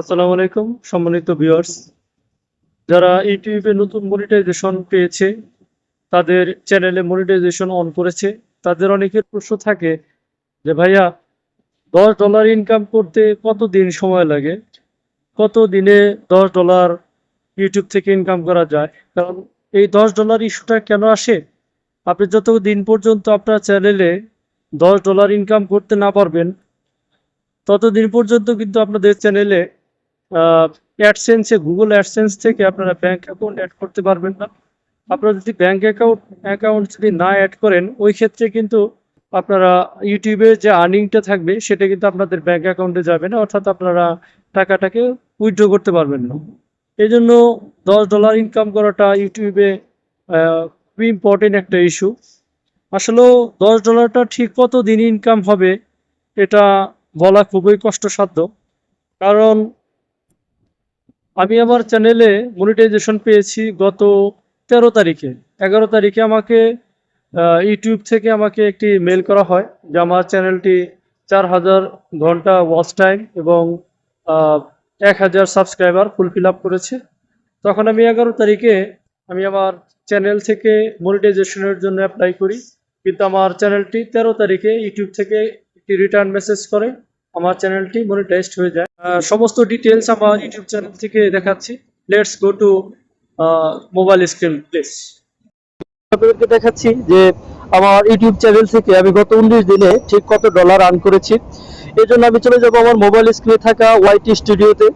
আসসালামু আলাইকুম, সম্মানিত ভিউয়ার্স যারা ইউটিউবে নতুন মনিটাইজেশন পেয়েছে, তাদের চ্যানেলে মনিটাইজেশন অন করেছে, তাদের অনেকের প্রশ্ন থাকে যে, ভাইয়া, দশ ডলার ইনকাম করতে কত দিন সময় লাগে? কত দিনে দশ ডলার ইউটিউব থেকে ইনকাম করা যায়? কারণ এই দশ ডলার ইস্যুটা কেন আসে? আপনি যত দিন পর্যন্ত আপনার চ্যানেলে দশ ডলার ইনকাম করতে না পারবেন, ততদিন পর্যন্ত কিন্তু আপনাদের চ্যানেলে অ্যাডসেন্সে গুগল অ্যাডসেন্স থেকে আপনারা ব্যাঙ্ক অ্যাকাউন্ট অ্যাড করতে পারবেন না। আপনারা যদি ব্যাঙ্ক অ্যাকাউন্ট অ্যাকাউন্ট যদি না অ্যাড করেন, ওই ক্ষেত্রে কিন্তু আপনারা ইউটিউবে যে আর্নিংটা থাকবে, সেটা কিন্তু আপনাদের ব্যাঙ্ক অ্যাকাউন্টে যাবে না, অর্থাৎ আপনারা টাকাটাকে উইথড্র করতে পারবেন না। এই জন্য দশ ডলার ইনকাম করাটা ইউটিউবে খুবই ইম্পর্টেন্ট একটা ইস্যু আসলেও দশ ডলারটা ঠিক কত দিন ইনকাম হবে, এটা বলা খুবই কষ্টসাধ্য। কারণ আমি আমার চ্যানেলে মনিটাইজেশন পেয়েছি গত তেরো তারিখে। এগারো তারিখে আমাকে ইউটিউব থেকে আমাকে একটি মেল করা হয়, যে আমার চ্যানেলটি চার হাজার ঘণ্টা ওয়াচ টাইম এবং এক হাজার সাবস্ক্রাইবার ফুলফিল আপ করেছে। তখন আমি এগারো তারিখে আমি আমার চ্যানেল থেকে মনিটাইজেশনের জন্য অ্যাপ্লাই করি। কিন্তু আমার চ্যানেলটি তেরো তারিখে ইউটিউব থেকে একটি রিটার্ন মেসেজ করে, আমার চ্যানেলটি মনিটাইজড হয়ে যায়। সমস্ত ডিটেলস আমার ইউটিউব চ্যানেল থেকে দেখাচ্ছি। Let's go to mobile screen please আপনাদেরকে দেখাচ্ছি যে আমার ইউটিউব চ্যানেল থেকে আমি গত উনিশ দিনে ঠিক কত ডলার আর্ন করেছি। এই জন্য আমি চলে যাব আমার মোবাইল স্ক্রিনে থাকা ওয়াইটি স্টুডিওতে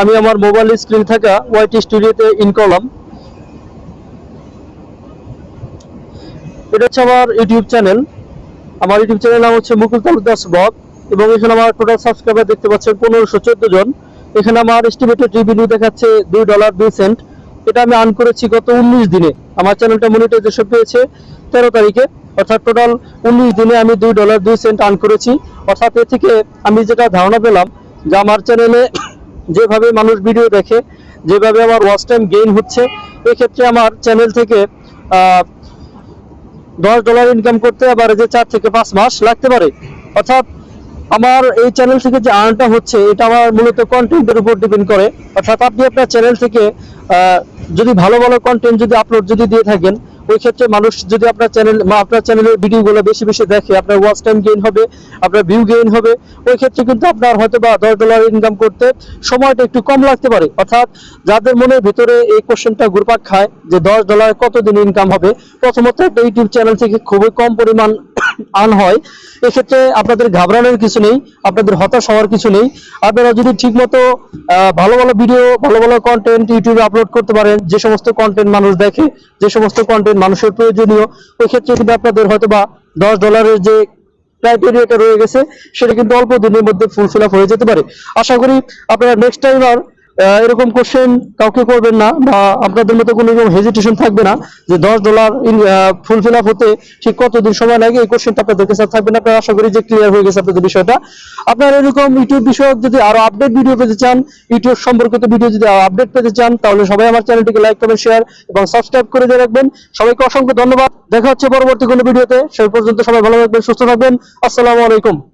আমি আমার মোবাইল স্ক্রিন থাকা ওয়াইটি স্টুডিওতে ইন করলাম এটা হচ্ছে আমার ইউটিউব চ্যানেল আমার ইউটিউব চ্যানেল নাম হচ্ছে মুকুল তালুকদাস ব্লগ এবং এখানে আমার টোটাল সাবস্ক্রাইবার দেখতে পাচ্ছেন পনেরোশো চোদ্দ জন। এখানে আমার এস্টিমেটেড রিভিনিউ দেখাচ্ছে দুই ডলার দুই সেন্ট এটা আমি আর্ন করেছি গত উনিশ দিনে। আমার চ্যানেলটা মনিটাইজেশন পেয়েছে তেরো তারিখে। অর্থাৎ টোটাল উনিশ দিনে আমি দুই ডলার দুই সেন্ট আর্ন করেছি। অর্থাৎ এ থেকে আমি যেটা ধারণা পেলাম যে আমার চ্যানেলে যেভাবে মানুষ ভিডিও দেখে, যেভাবে আমার ওয়াচ টাইম গেইন হচ্ছে, এক্ষেত্রে আমার চ্যানেল থেকে দশ ডলার ইনকাম করতে আবার যে চার থেকে পাঁচ মাস লাগতে পারে। অর্থাৎ আমার এই চ্যানেল থেকে যে আর্নটা হচ্ছে, এটা আমার মূলত কন্টেন্টের উপর ডিপেন্ড করে। অর্থাৎ আপনি আপনার চ্যানেল থেকে যদি ভালো ভালো কন্টেন্ট যদি আপলোড যদি দিয়ে থাকেন, ওই ক্ষেত্রে মানুষ যদি আপনার চ্যানেল আপনার চ্যানেলের ভিডিওগুলো বেশি বেশি দেখে, আপনার ওয়াচ টাইম গেইন হবে, আপনার ভিউ গেইন হবে, ওই ক্ষেত্রে কিন্তু আপনার হয়তো বা দশ ডলার ইনকাম করতে সময়টা একটু কম লাগতে পারে। অর্থাৎ যাদের মনের ভিতরে এই কোশ্চেনটা ঘুরপাক খায়, যে দশ ডলার কতদিন ইনকাম হবে, প্রথমত একটা ইউটিউব চ্যানেল থেকে খুবই কম পরিমাণ আর্ন হয়, এক্ষেত্রে আপনাদের ঘাবড়ানোর কিছু নেই, আপনাদের হতাশ হওয়ার কিছু নেই। আপনারা যদি ঠিকমতো ভালো ভালো ভিডিও ভালো ভালো কন্টেন্ট ইউটিউবে আপলোড করতে পারেন, যে সমস্ত কন্টেন্ট মানুষ দেখে, যে সমস্ত কন্টেন্ট মানুষের প্রয়োজনীয় ওই ক্ষেত্রে কিন্তু আপনাদের হয়তো বা দশ ডলারের যে ক্রাইটেরিয়াটা রয়ে গেছে, সেটা কিন্তু অল্প দিনের মধ্যে ফুলফিল আপ হয়ে যেতে পারে। আশা করি আপনারা নেক্সট টাইম আর এরকম কোশ্চেন কাউকে করবেন না বা আপনাদের মতো কোনো রকম হেজিটেশন থাকবে না যে দশ ডলার ফুলফিল আপ হতে ঠিক কতদিন সময় লাগে? এই কোশ্চেনটা আপনাদের কাছে থাকবে না। আপনারা আশা করি যে ক্লিয়ার হয়ে গেছে আপনাদের বিষয়টা। আপনারা এরকম ইউটিউব বিষয়ক যদি আরও আপডেট ভিডিও পেতে চান, ইউটিউব সম্পর্কিত ভিডিও যদি আপডেট পেতে চান, তাহলে সবাই আমার চ্যানেলটিকে লাইক কমেন্ট শেয়ার এবং সাবস্ক্রাইব করে দিয়ে রাখবেন। সবাইকে অসংখ্য ধন্যবাদ। দেখা হচ্ছে পরবর্তী কোনো ভিডিওতে সেই পর্যন্ত সবাই ভালো থাকবেন, সুস্থ থাকবেন। আসসালামু আলাইকুম।